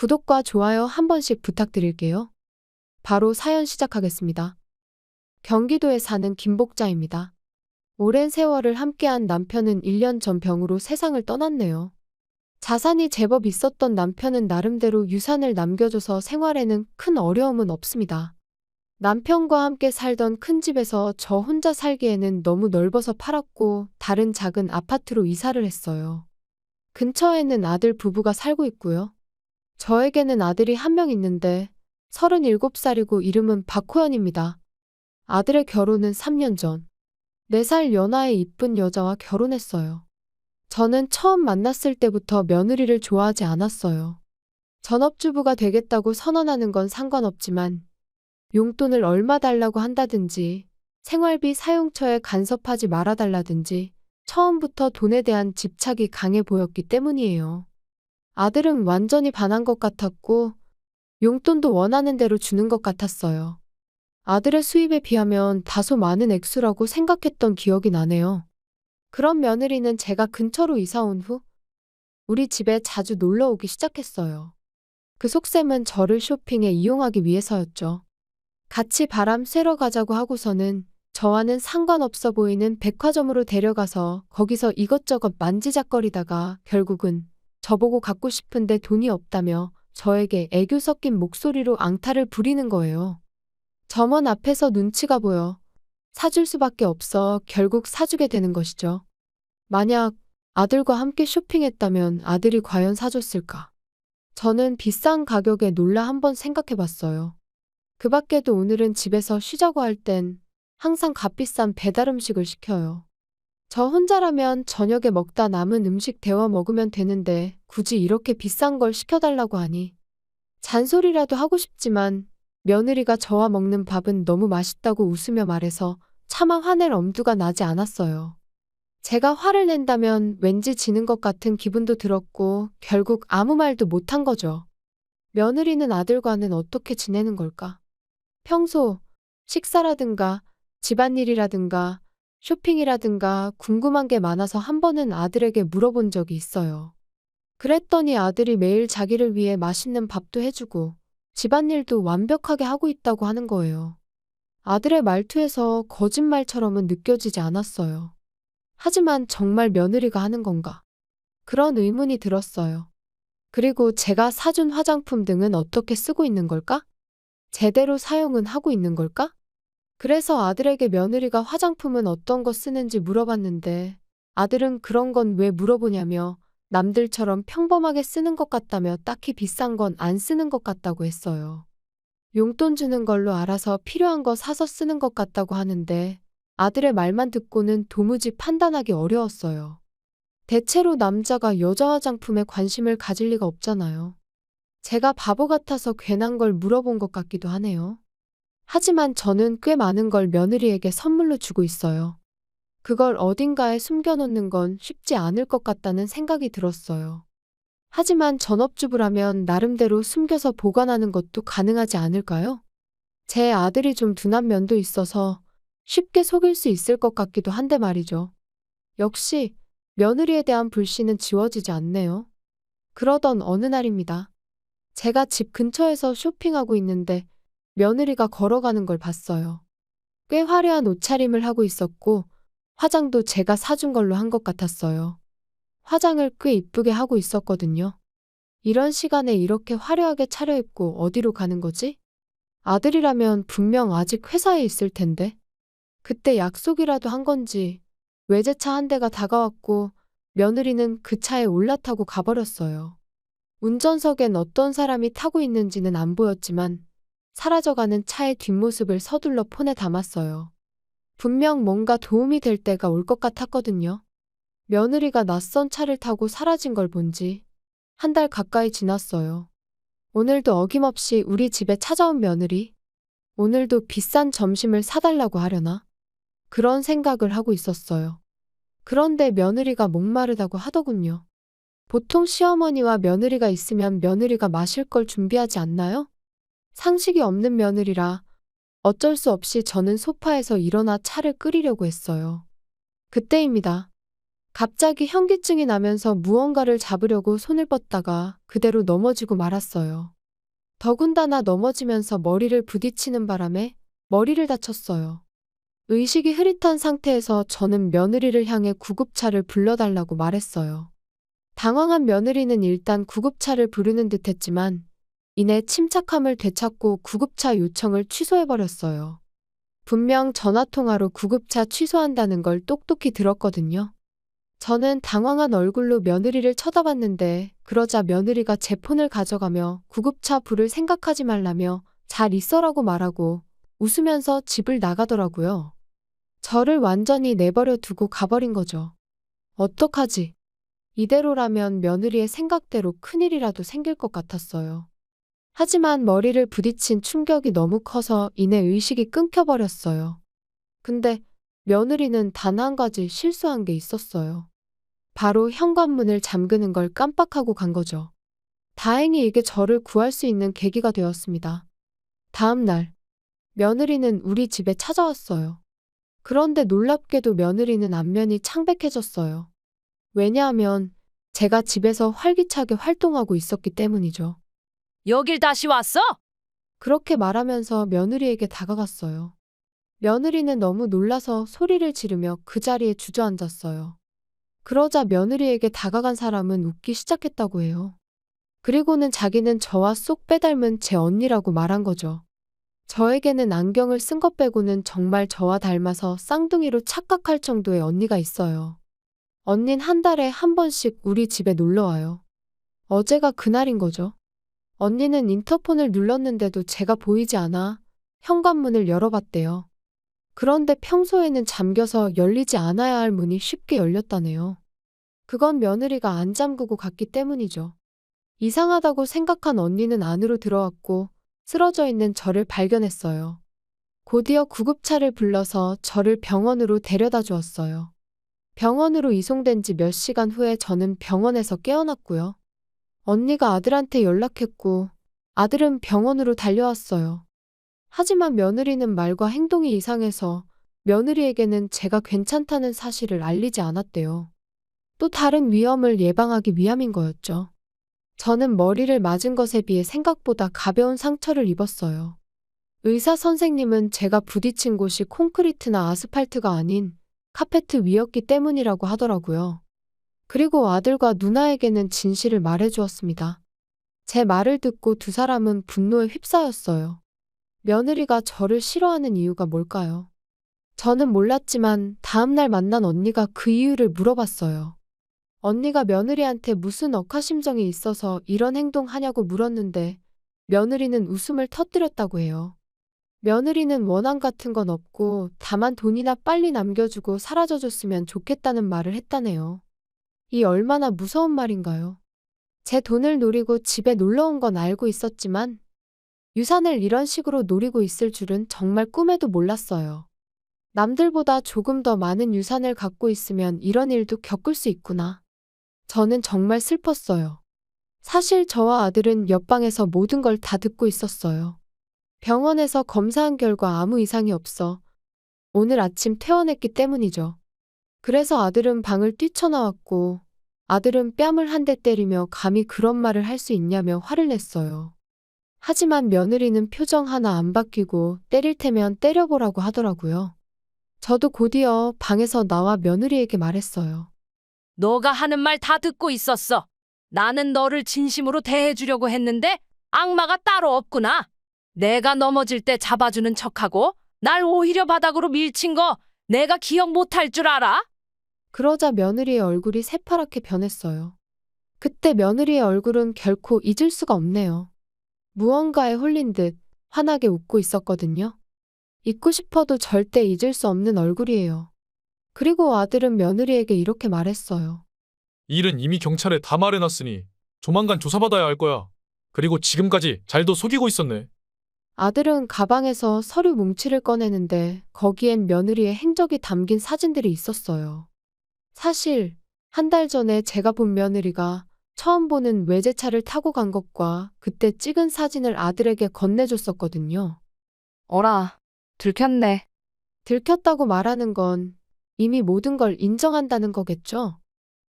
구독과 좋아요 한 번씩 부탁드릴게요. 바로 사연 시작하겠습니다. 경기도에 사는 김복자입니다. 오랜 세월을 함께한 남편은 1년 전 병으로 세상을 떠났네요. 자산이 제법 있었던 남편은 나름대로 유산을 남겨줘서 생활에는 큰 어려움은 없습니다. 남편과 함께 살던 큰 집에서 저 혼자 살기에는 너무 넓어서 팔았고 다른 작은 아파트로 이사를 했어요. 근처에는 아들 부부가 살고 있고요. 저에게는 아들이 한 명 있는데 37살이고 이름은 박호연입니다. 아들의 결혼은 3년 전 4살 연하의 이쁜 여자와 결혼했어요. 저는 처음 만났을 때부터 며느리를 좋아하지 않았어요. 전업주부가 되겠다고 선언하는 건 상관없지만 용돈을 얼마 달라고 한다든지 생활비 사용처에 간섭하지 말아달라든지 처음부터 돈에 대한 집착이 강해 보였기 때문이에요. 아들은 완전히 반한 것 같았고 용돈도 원하는 대로 주는 것 같았어요. 아들의 수입에 비하면 다소 많은 액수라고 생각했던 기억이 나네요. 그런 며느리는 제가 근처로 이사 온 후 우리 집에 자주 놀러 오기 시작했어요. 그 속셈은 저를 쇼핑에 이용하기 위해서였죠. 같이 바람 쐬러 가자고 하고서는 저와는 상관없어 보이는 백화점으로 데려가서 거기서 이것저것 만지작거리다가 결국은 저보고 갖고 싶은데 돈이 없다며 저에게 애교 섞인 목소리로 앙탈을 부리는 거예요. 점원 앞에서 눈치가 보여 사줄 수밖에 없어 결국 사주게 되는 것이죠. 만약 아들과 함께 쇼핑했다면 아들이 과연 사줬을까? 저는 비싼 가격에 놀라 한번 생각해 봤어요. 그 밖에도 오늘은 집에서 쉬자고 할 땐 항상 값비싼 배달 음식을 시켜요. 저 혼자라면 저녁에 먹다 남은 음식 데워 먹으면 되는데 굳이 이렇게 비싼 걸 시켜달라고 하니 잔소리라도 하고 싶지만 며느리가 저와 먹는 밥은 너무 맛있다고 웃으며 말해서 차마 화낼 엄두가 나지 않았어요. 제가 화를 낸다면 왠지 지는 것 같은 기분도 들었고 결국 아무 말도 못한 거죠. 며느리는 아들과는 어떻게 지내는 걸까? 평소 식사라든가 집안일이라든가 쇼핑이라든가 궁금한 게 많아서 한 번은 아들에게 물어본 적이 있어요. 그랬더니 아들이 매일 자기를 위해 맛있는 밥도 해주고 집안일도 완벽하게 하고 있다고 하는 거예요. 아들의 말투에서 거짓말처럼은 느껴지지 않았어요. 하지만 정말 며느리가 하는 건가? 그런 의문이 들었어요. 그리고 제가 사준 화장품 등은 어떻게 쓰고 있는 걸까? 제대로 사용은 하고 있는 걸까? 그래서 아들에게 며느리가 화장품은 어떤 거 쓰는지 물어봤는데 아들은 그런 건 왜 물어보냐며 남들처럼 평범하게 쓰는 것 같다며 딱히 비싼 건 안 쓰는 것 같다고 했어요. 용돈 주는 걸로 알아서 필요한 거 사서 쓰는 것 같다고 하는데 아들의 말만 듣고는 도무지 판단하기 어려웠어요. 대체로 남자가 여자 화장품에 관심을 가질 리가 없잖아요. 제가 바보 같아서 괜한 걸 물어본 것 같기도 하네요. 하지만 저는 꽤 많은 걸 며느리에게 선물로 주고 있어요. 그걸 어딘가에 숨겨놓는 건 쉽지 않을 것 같다는 생각이 들었어요. 하지만 전업주부라면 나름대로 숨겨서 보관하는 것도 가능하지 않을까요? 제 아들이 좀 둔한 면도 있어서 쉽게 속일 수 있을 것 같기도 한데 말이죠. 역시 며느리에 대한 불신은 지워지지 않네요. 그러던 어느 날입니다. 제가 집 근처에서 쇼핑하고 있는데 며느리가 걸어가는 걸 봤어요. 꽤 화려한 옷차림을 하고 있었고 화장도 제가 사준 걸로 한 것 같았어요. 화장을 꽤 이쁘게 하고 있었거든요. 이런 시간에 이렇게 화려하게 차려입고 어디로 가는 거지? 아들이라면 분명 아직 회사에 있을 텐데. 그때 약속이라도 한 건지 외제차 한 대가 다가왔고 며느리는 그 차에 올라타고 가버렸어요. 운전석엔 어떤 사람이 타고 있는지는 안 보였지만 사라져가는 차의 뒷모습을 서둘러 폰에 담았어요. 분명 뭔가 도움이 될 때가 올 것 같았거든요. 며느리가 낯선 차를 타고 사라진 걸 본지 한 달 가까이 지났어요. 오늘도 어김없이 우리 집에 찾아온 며느리. 오늘도 비싼 점심을 사달라고 하려나? 그런 생각을 하고 있었어요. 그런데 며느리가 목마르다고 하더군요. 보통 시어머니와 며느리가 있으면 며느리가 마실 걸 준비하지 않나요? 상식이 없는 며느리라 어쩔 수 없이 저는 소파에서 일어나 차를 끓이려고 했어요. 그때입니다. 갑자기 현기증이 나면서 무언가를 잡으려고 손을 뻗다가 그대로 넘어지고 말았어요. 더군다나 넘어지면서 머리를 부딪히는 바람에 머리를 다쳤어요. 의식이 흐릿한 상태에서 저는 며느리를 향해 구급차를 불러달라고 말했어요. 당황한 며느리는 일단 구급차를 부르는 듯 했지만 이내 침착함을 되찾고 구급차 요청을 취소해버렸어요. 분명 전화통화로 구급차 취소한다는 걸 똑똑히 들었거든요. 저는 당황한 얼굴로 며느리를 쳐다봤는데 그러자 며느리가 제 폰을 가져가며 구급차 부를 생각하지 말라며 잘 있어라고 말하고 웃으면서 집을 나가더라고요. 저를 완전히 내버려 두고 가버린 거죠. 어떡하지? 이대로라면 며느리의 생각대로 큰일이라도 생길 것 같았어요. 하지만 머리를 부딪힌 충격이 너무 커서 이내 의식이 끊겨버렸어요. 근데 며느리는 단 한 가지 실수한 게 있었어요. 바로 현관문을 잠그는 걸 깜빡하고 간 거죠. 다행히 이게 저를 구할 수 있는 계기가 되었습니다. 다음 날, 며느리는 우리 집에 찾아왔어요. 그런데 놀랍게도 며느리는 안면이 창백해졌어요. 왜냐하면 제가 집에서 활기차게 활동하고 있었기 때문이죠. 여길 다시 왔어? 그렇게 말하면서 며느리에게 다가갔어요. 며느리는 너무 놀라서 소리를 지르며 그 자리에 주저앉았어요. 그러자 며느리에게 다가간 사람은 웃기 시작했다고 해요. 그리고는 자기는 저와 쏙 빼닮은 제 언니라고 말한 거죠. 저에게는 안경을 쓴 것 빼고는 정말 저와 닮아서 쌍둥이로 착각할 정도의 언니가 있어요. 언닌 한 달에 한 번씩 우리 집에 놀러 와요. 어제가 그날인 거죠. 언니는 인터폰을 눌렀는데도 제가 보이지 않아 현관문을 열어봤대요. 그런데 평소에는 잠겨서 열리지 않아야 할 문이 쉽게 열렸다네요. 그건 며느리가 안 잠그고 갔기 때문이죠. 이상하다고 생각한 언니는 안으로 들어왔고 쓰러져 있는 저를 발견했어요. 곧이어 구급차를 불러서 저를 병원으로 데려다 주었어요. 병원으로 이송된 지 몇 시간 후에 저는 병원에서 깨어났고요. 언니가 아들한테 연락했고 아들은 병원으로 달려왔어요. 하지만 며느리는 말과 행동이 이상해서 며느리에게는 제가 괜찮다는 사실을 알리지 않았대요. 또 다른 위험을 예방하기 위함인 거였죠. 저는 머리를 맞은 것에 비해 생각보다 가벼운 상처를 입었어요. 의사 선생님은 제가 부딪힌 곳이 콘크리트나 아스팔트가 아닌 카페트 위였기 때문이라고 하더라고요. 그리고 아들과 누나에게는 진실을 말해주었습니다. 제 말을 듣고 두 사람은 분노에 휩싸였어요. 며느리가 저를 싫어하는 이유가 뭘까요? 저는 몰랐지만 다음날 만난 언니가 그 이유를 물어봤어요. 언니가 며느리한테 무슨 억하심정이 있어서 이런 행동하냐고 물었는데 며느리는 웃음을 터뜨렸다고 해요. 며느리는 원한 같은 건 없고 다만 돈이나 빨리 남겨주고 사라져줬으면 좋겠다는 말을 했다네요. 이 얼마나 무서운 말인가요? 제 돈을 노리고 집에 놀러 온 건 알고 있었지만 유산을 이런 식으로 노리고 있을 줄은 정말 꿈에도 몰랐어요. 남들보다 조금 더 많은 유산을 갖고 있으면 이런 일도 겪을 수 있구나. 저는 정말 슬펐어요. 사실 저와 아들은 옆방에서 모든 걸 다 듣고 있었어요. 병원에서 검사한 결과 아무 이상이 없어 오늘 아침 퇴원했기 때문이죠. 그래서 아들은 방을 뛰쳐나왔고 아들은 뺨을 한 대 때리며 감히 그런 말을 할 수 있냐며 화를 냈어요. 하지만 며느리는 표정 하나 안 바뀌고 때릴 테면 때려보라고 하더라고요. 저도 곧이어 방에서 나와 며느리에게 말했어요. 너가 하는 말 다 듣고 있었어. 나는 너를 진심으로 대해주려고 했는데 악마가 따로 없구나. 내가 넘어질 때 잡아주는 척하고 날 오히려 바닥으로 밀친 거 내가 기억 못할 줄 알아? 그러자 며느리의 얼굴이 새파랗게 변했어요. 그때 며느리의 얼굴은 결코 잊을 수가 없네요. 무언가에 홀린 듯 환하게 웃고 있었거든요. 잊고 싶어도 절대 잊을 수 없는 얼굴이에요. 그리고 아들은 며느리에게 이렇게 말했어요. 일은 이미 경찰에 다 말해놨으니 조만간 조사받아야 할 거야. 그리고 지금까지 잘도 속이고 있었네. 아들은 가방에서 서류 뭉치를 꺼내는데 거기엔 며느리의 행적이 담긴 사진들이 있었어요. 사실 한 달 전에 제가 본 며느리가 처음 보는 외제차를 타고 간 것과 그때 찍은 사진을 아들에게 건네줬었거든요. 어라, 들켰네. 들켰다고 말하는 건 이미 모든 걸 인정한다는 거겠죠?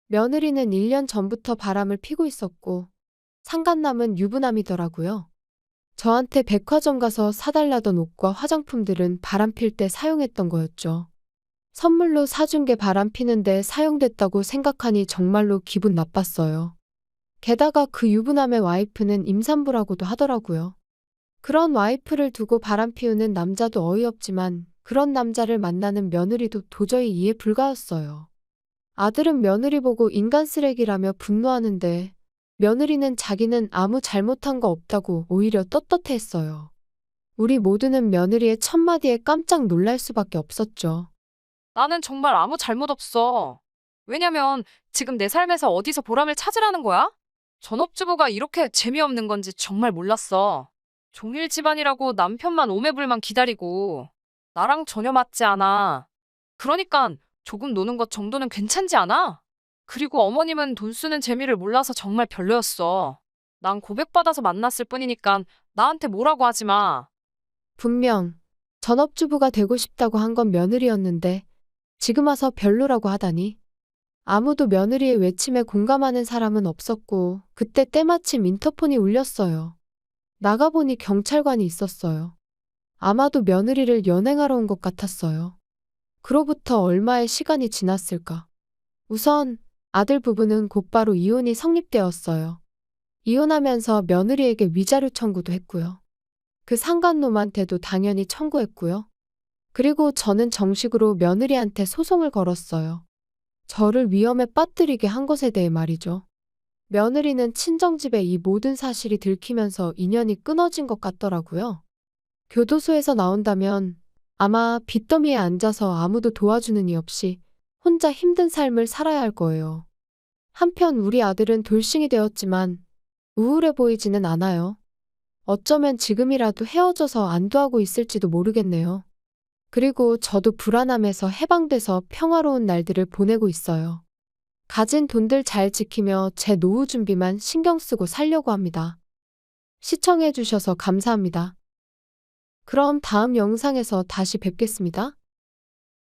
며느리는 1년 전부터 바람을 피고 있었고, 상간남은 유부남이더라고요. 저한테 백화점 가서 사달라던 옷과 화장품들은 바람 필 때 사용했던 거였죠. 선물로 사준 게 바람 피는데 사용됐다고 생각하니 정말로 기분 나빴어요. 게다가 그 유부남의 와이프는 임산부라고도 하더라고요. 그런 와이프를 두고 바람 피우는 남자도 어이없지만 그런 남자를 만나는 며느리도 도저히 이해 불가였어요. 아들은 며느리 보고 인간 쓰레기라며 분노하는데 며느리는 자기는 아무 잘못한 거 없다고 오히려 떳떳해 했어요. 우리 모두는 며느리의 첫마디에 깜짝 놀랄 수밖에 없었죠. 나는 정말 아무 잘못 없어. 왜냐면 지금 내 삶에서 어디서 보람을 찾으라는 거야? 전업주부가 이렇게 재미없는 건지 정말 몰랐어. 종일 집안이라고 남편만 오매불만 기다리고 나랑 전혀 맞지 않아. 그러니까 조금 노는 것 정도는 괜찮지 않아? 그리고 어머님은 돈 쓰는 재미를 몰라서 정말 별로였어. 난 고백받아서 만났을 뿐이니까 나한테 뭐라고 하지 마. 분명 전업주부가 되고 싶다고 한 건 며느리였는데 지금 와서 별로라고 하다니. 아무도 며느리의 외침에 공감하는 사람은 없었고 그때 때마침 인터폰이 울렸어요. 나가보니 경찰관이 있었어요. 아마도 며느리를 연행하러 온 것 같았어요. 그로부터 얼마의 시간이 지났을까. 우선 아들 부부는 곧바로 이혼이 성립되었어요. 이혼하면서 며느리에게 위자료 청구도 했고요. 그 상간놈한테도 당연히 청구했고요. 그리고 저는 정식으로 며느리한테 소송을 걸었어요. 저를 위험에 빠뜨리게 한 것에 대해 말이죠. 며느리는 친정집에 이 모든 사실이 들키면서 인연이 끊어진 것 같더라고요. 교도소에서 나온다면 아마 빚더미에 앉아서 아무도 도와주는 이 없이 혼자 힘든 삶을 살아야 할 거예요. 한편 우리 아들은 돌싱이 되었지만 우울해 보이지는 않아요. 어쩌면 지금이라도 헤어져서 안도하고 있을지도 모르겠네요. 그리고 저도 불안함에서 해방돼서 평화로운 날들을 보내고 있어요. 가진 돈들 잘 지키며 제 노후 준비만 신경 쓰고 살려고 합니다. 시청해주셔서 감사합니다. 그럼 다음 영상에서 다시 뵙겠습니다.